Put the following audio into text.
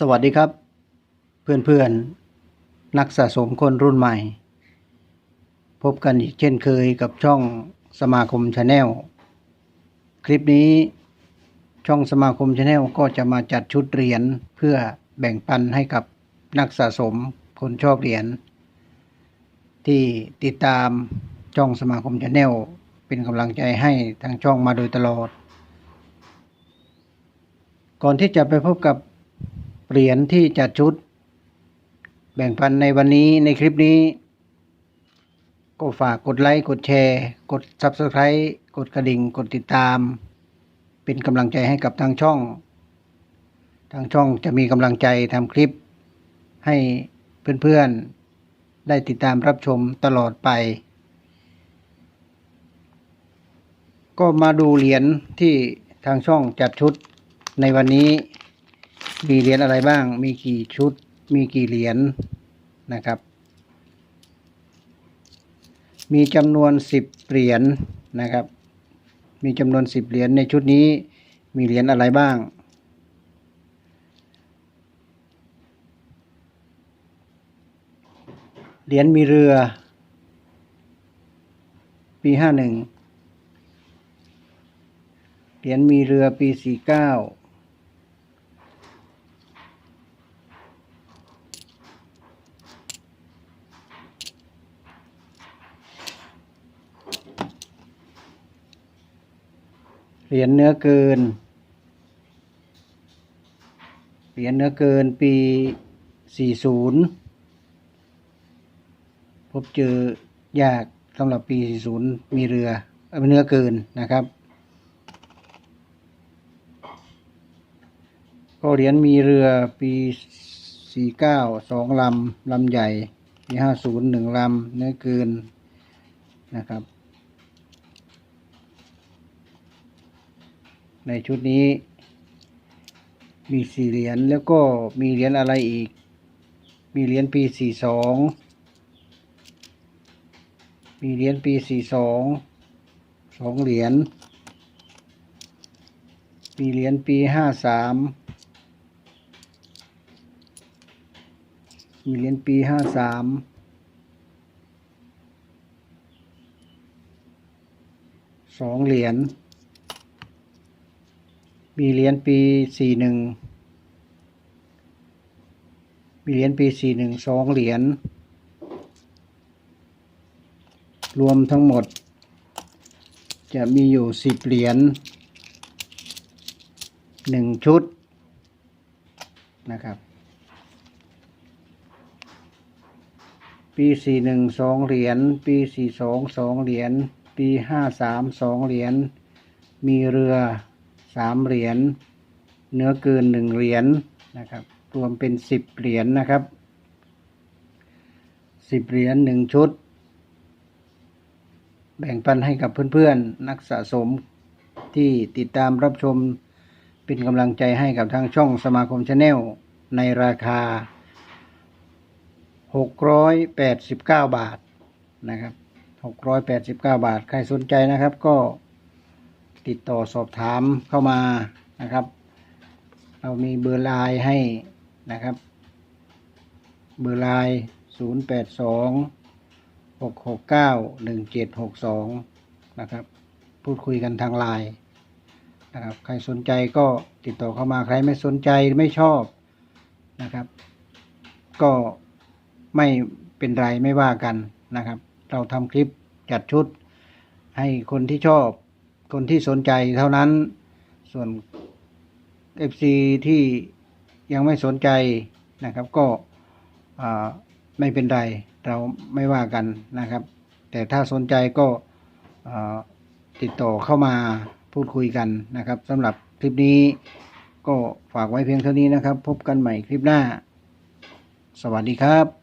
สวัสดีครับ เพื่อนๆ นักสะสมคนรุ่นใหม่ พบกันอีกเช่นเคยกับช่องสมาคมชาแนลคลิปนี้ช่องสมาคมชาแนลก็จะมาจัดชุดเหรียญเพื่อแบ่งปันให้กับนักสะสมคนชอบเหรียญที่ติดตามช่องสมาคมชาแนลเป็นกำลังใจให้ทางช่องมาโดยตลอด ก่อนที่จะไปพบกับ เหรียญที่จัดชุด แบ่งปันในวันนี้ในคลิปนี้ ก็ฝากกดไลค์ กดแชร์ กด Subscribe กดกระดิ่ง กดติดตาม เป็นกำลังใจให้กับทางช่อง ทางช่องจะมีกำลังใจทำคลิป ให้เพื่อนๆ ได้ติดตามรับชมตลอดไป ก็มาดูเหรียญที่ทางช่องจัดชุดในวันนี้ มีเหรียญอะไรบ้าง มีกี่ชุด มีกี่เหรียญนะครับ มีจำนวนสิบเหรียญนะครับ มีจำนวนสิบเหรียญในชุดนี้ มีเหรียญอะไรบ้างเหรียญมีเรือ ปีห้าหนึ่งเหรียญมีเรือปีสี่เก้า เหรียญเนื้อเกิน เหรียญเนื้อเกินปี 40 พบเจอยากสำหรับปี 40 มีเรือเอ่อเนื้อเกินนะครับ ก็เหรียญมีเรือปี 49สองลำ ลำใหญ่ ปี 50หนึ่งลำ เนื้อเกินนะครับ ในชุดนี้ มีสี่เหรียญแล้วก็มีเหรียญอะไรอีก มีเหรียญปีสี่สองมีเหรียญปีสี่สองสองเหรียญมีเหรียญปีห้าสามมีเหรียญปีห้าสามสองเหรียญ มีเหรียญปีสี่หนึ่งมีเหรียญปีสี่หนึ่งสองเหรียญรวมทั้งหมด จะมีอยู่สิบเหรียญหนึ่งชุดนะครับ ปีสี่หนึ่งสองเหรียญปีสี่สองสองเหรียญปีห้าสามสองเหรียญมีเรือ สามเหรียญเนื้อเกินหนึ่งเหรียญนะครับ รวมเป็นสิบเหรียญนะครับสิบเหรียญหนึ่งชุด แบ่งปันให้กับเพื่อนๆ นักสะสมที่ติดตามรับชมเป็นกำลังใจให้กับทางช่องสมาคมชาแนลในราคา 689 บาทนะครับ 689 บาท ใครสนใจนะครับก็ ติดต่อสอบถามเข้ามานะครับ เรามีเบอร์ไลน์ให้นะครับ เบอร์ไลน์082 669 1762 นะครับ พูดคุยกันทางไลน์นะครับ ใครสนใจก็ติดต่อเข้ามาใครไม่สนใจไม่ชอบนะครับ ก็ไม่เป็นไรไม่ว่ากันนะครับ เราทำคลิปจัดชุดให้คนที่ชอบ คนที่สนใจเท่านั้น ส่วน FC ที่ยังไม่สนใจนะครับ ก็ไม่เป็นไร เราไม่ว่ากันนะครับ แต่ถ้าสนใจก็ติดต่อเข้ามาพูดคุยกันนะครับสำหรับคลิปนี้ก็ฝากไว้เพียงเท่านี้นะครับ พบกันใหม่คลิปหน้า สวัสดีครับ